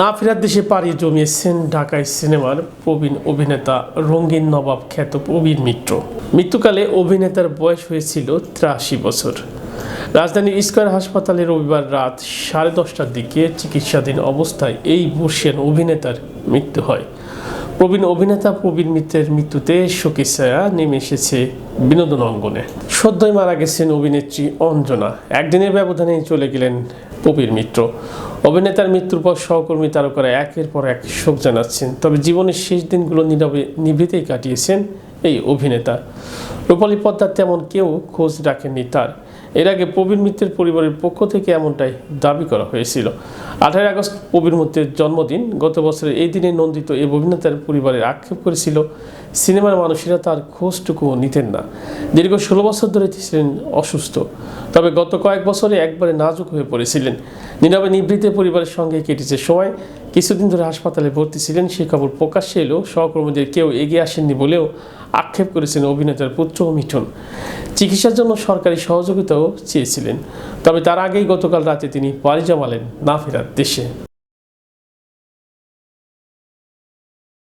না ফেরার দেশে পাড়ি জমিয়েছেন ঢাকায় সিনেমার প্রবীণ অভিনেতা রঙিন নবাব খ্যাত প্রবীণ মিত্র। মৃত্যুকালে অভিনেতার বয়স হয়েছিল ত্রাশি বছর। রাজধানীর স্কয়ার হাসপাতালে রবিবার রাত সাড়ে দশটার দিকে চিকিৎসাধীন অবস্থায় এই বর্ষিয়ান অভিনেতার মৃত্যু হয়। প্রবীণ অভিনেতা প্রবীণ মিত্রের মৃত্যুতে শোকের ছায়া নেমে এসেছে বিনোদন অঙ্গনে। সদ্যই মারা গেছেন অভিনেত্রী অঞ্জনা। একদিনের ব্যবধানে চলে গেলেন পপির মিত্র। অভিনেতার মৃত্যুর পর সহকর্মী তারকারা একের পর এক শোক জানাচ্ছেন। তবে জীবনের শেষ দিনগুলো নীরবে নিভৃতেই কাটিয়েছেন এই অভিনেতা। রূপালী পদ্মার তেমন কেউ খোঁজ রাখেননি তার। এর আগে প্রবীণ মিত্রের পরিবারের পক্ষ থেকে এমনটাই দাবি করা হয়েছিল। আঠারোই আগস্ট প্রবীণ মিত্রের জন্মদিন। গত বছরের এই দিনে নন্দিত এই অভিনেতার পরিবারের আক্ষেপ করেছিল, সিনেমার মানুষেরা তার খোঁজটুকু নিতেন না। দীর্ঘ ষোলো বছর ধরে ছিলেন অসুস্থ। তবে গত কয়েক বছরে একবারে নাজুক হয়ে পড়েছিলেন। নীরবে নিবৃত্তে পরিবারের সঙ্গে কেটেছে সময়। কিছুদিন ধরে হাসপাতালে ভর্তি ছিলেন। সেই খবর প্রকাশ্যে এলেও সহকর্মীদের কেউ এগিয়ে আসেননি বলেও আক্ষেপ করেছেন অভিনেতার পুত্র। মিঠুন। চিকিৎসার জন্য সরকারি সহযোগিতাও চেয়েছিলেন। তবে তার আগেই গতকাল রাতে তিনি পাড়ি জমালেন না ফেরার দেশে।